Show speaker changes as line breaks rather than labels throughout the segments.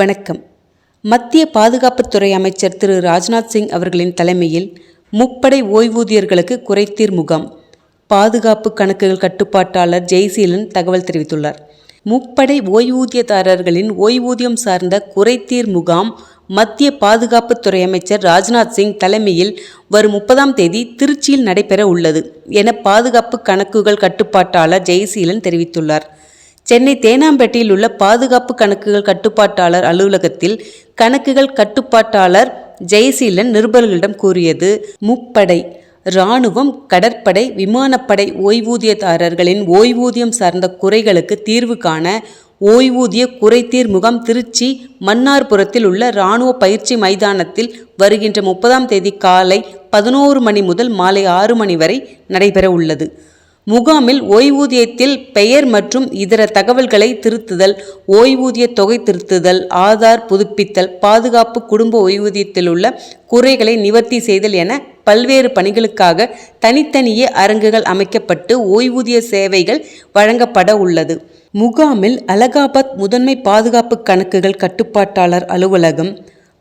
வணக்கம் மத்திய பாதுகாப்புத்துறை அமைச்சர் திரு ராஜ்நாத் சிங் அவர்களின் தலைமையில் முப்படை ஓய்வூதியர்களுக்கு குறைத்தீர் முகாம் பாதுகாப்பு கணக்குகள் கட்டுப்பாட்டாளர் ஜெய்சீலன் தகவல் தெரிவித்துள்ளார் முப்படை ஓய்வூதியதாரர்களின் ஓய்வூதியம் சார்ந்த குறைத்தீர் முகாம் மத்திய பாதுகாப்புத்துறை அமைச்சர் ராஜ்நாத் சிங் தலைமையில் வரும் முப்பதாம் தேதி திருச்சியில் நடைபெற உள்ளது என பாதுகாப்பு கணக்குகள் கட்டுப்பாட்டாளர் ஜெய்சீலன் தெரிவித்துள்ளார் சென்னை தேனாம்பேட்டையில் உள்ள பாதுகாப்பு கணக்குகள் கட்டுப்பாட்டாளர் அலுவலகத்தில் கணக்குகள் கட்டுப்பாட்டாளர் ஜெயசீலன் நிருபர்களிடம் கூறியது முப்படை இராணுவம் கடற்படை விமானப்படை ஓய்வூதியதாரர்களின் ஓய்வூதியம் சார்ந்த குறைகளுக்கு தீர்வு காண ஓய்வூதிய குறைதீர் முகாம் திருச்சி மன்னார்புரத்தில் உள்ள இராணுவ பயிற்சி மைதானத்தில் வருகின்ற முப்பதாம் தேதி காலை பதினோரு மணி முதல் மாலை ஆறு மணி வரை நடைபெற உள்ளது முகாமில் ஓய்வூதியத்தில் பெயர் மற்றும் இதர தகவல்களை திருத்துதல் ஓய்வூதிய தொகை திருத்துதல் ஆதார் புதுப்பித்தல் பாதுகாப்பு குடும்ப ஓய்வூதியத்தில் உள்ள குறைகளை நிவர்த்தி செய்தல் என பல்வேறு பணிகளுக்காக தனித்தனியே அரங்குகள் அமைக்கப்பட்டு ஓய்வூதிய சேவைகள் வழங்கப்பட உள்ளது முகாமில் அலகாபாத் முதன்மை பாதுகாப்பு கணக்குகள் கட்டுப்பாட்டாளர் அலுவலகம்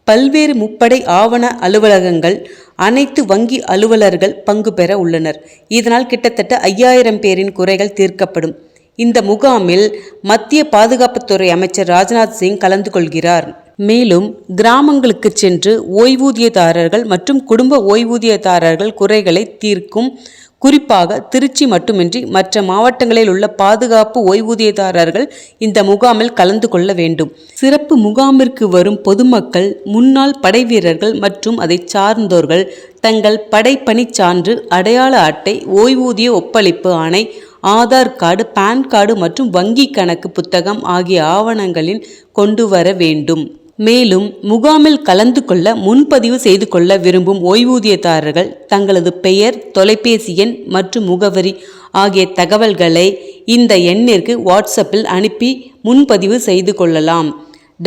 பல்வேறு முப்படை ஆவண அலுவலகங்கள் அனைத்து வங்கி அலுவலர்கள் பங்கு பெற உள்ளனர் இதனால் கிட்டத்தட்ட ஐயாயிரம் பேரின் குறைகள் தீர்க்கப்படும் இந்த முகாமில் மத்திய பாதுகாப்புத்துறை அமைச்சர் ராஜ்நாத் சிங் கலந்து கொள்கிறார் மேலும் கிராமங்களுக்கு சென்று ஓய்வூதியதாரர்கள் மற்றும் குடும்ப ஓய்வூதியதாரர்கள் குறைகளை தீர்க்கும் குறிப்பாக திருச்சி மட்டுமின்றி மற்ற மாவட்டங்களில் உள்ள பாதுகாப்பு ஓய்வூதியதாரர்கள் இந்த முகாமில் கலந்து கொள்ள வேண்டும் சிறப்பு முகாமிற்கு வரும் பொதுமக்கள் முன்னாள் படை வீரர்கள் மற்றும் அதை சார்ந்தோர்கள் தங்கள் படைப்பணி சான்று அடையாள அட்டை ஓய்வூதிய ஒப்பளிப்பு ஆணை ஆதார் கார்டு பான் கார்டு மற்றும் வங்கி கணக்கு புத்தகம் ஆகிய ஆவணங்களின் கொண்டு வர வேண்டும் மேலும் முகாமில் கலந்து கொள்ள முன்பதிவு செய்து கொள்ள விரும்பும் ஓய்வூதியதாரர்கள் தங்களது பெயர் தொலைபேசி எண் மற்றும் முகவரி ஆகிய தகவல்களை இந்த எண்ணிற்கு வாட்ஸ்அப்பில் அனுப்பி முன்பதிவு செய்து கொள்ளலாம்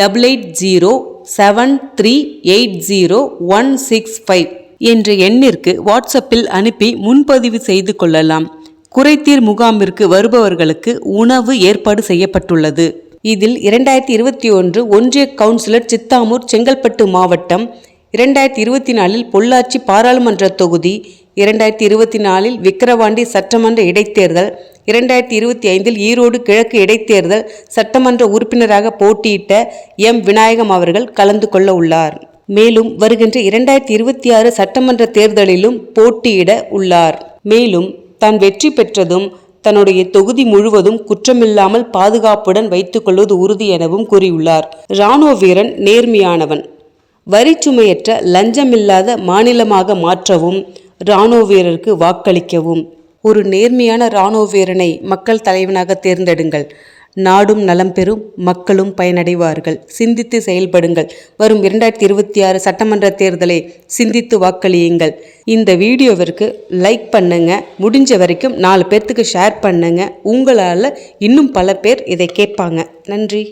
double eight zero seven three eight zero one six five என்ற எண்ணிற்கு வாட்ஸ்அப்பில் அனுப்பி முன்பதிவு செய்து கொள்ளலாம் குறைத்தீர் முகாமிற்கு வருபவர்களுக்கு உணவு ஏற்பாடு செய்யப்பட்டுள்ளது இதில் இரண்டாயிரத்தி இருபத்தி ஒன்று ஒன்றிய கவுன்சிலர் சித்தாமூர் செங்கல்பட்டு மாவட்டம் இரண்டாயிரத்தி இருபத்தி நாலில் பொள்ளாச்சி பாராளுமன்ற தொகுதி இரண்டாயிரத்தி இருபத்தி நாலில் விக்கிரவாண்டி சட்டமன்ற இடைத்தேர்தல் இரண்டாயிரத்தி இருபத்தி ஐந்தில் ஈரோடு கிழக்கு இடைத்தேர்தல் சட்டமன்ற உறுப்பினராக போட்டியிட்ட எம் விநாயகம் அவர்கள் கலந்து கொள்ள உள்ளார் மேலும் வருகின்ற இரண்டாயிரத்தி இருபத்தி ஆறு சட்டமன்ற தேர்தலிலும் போட்டியிட உள்ளார் மேலும் தான் வெற்றி பெற்றதும் தன்னுடைய தொகுதி முழுவதும் குற்றமில்லாமல் பாதுகாப்புடன் கொள்வது உறுதி எனவும் கூறியுள்ளார் ராணுவ வீரன் நேர்மையானவன் வரிச்சுமையற்ற லஞ்சமில்லாத மாநிலமாக மாற்றவும் இராணுவ வீரருக்கு வாக்களிக்கவும் ஒரு நேர்மையான இராணுவ வீரனை மக்கள் தலைவனாக தேர்ந்தெடுங்கள் நாடும் நலம் பெறும் மக்களும் பயனடைவார்கள் சிந்தித்து செயல்படுங்கள் வரும் இரண்டாயிரத்தி இருபத்தி ஆறு சட்டமன்ற தேர்தலை சிந்தித்து வாக்களியுங்கள் இந்த வீடியோவிற்கு லைக் பண்ணுங்க முடிஞ்ச வரைக்கும் நாலு பேர்த்துக்கு ஷேர் பண்ணுங்க உங்களால் இன்னும் பல பேர் இதை கேட்பாங்க நன்றி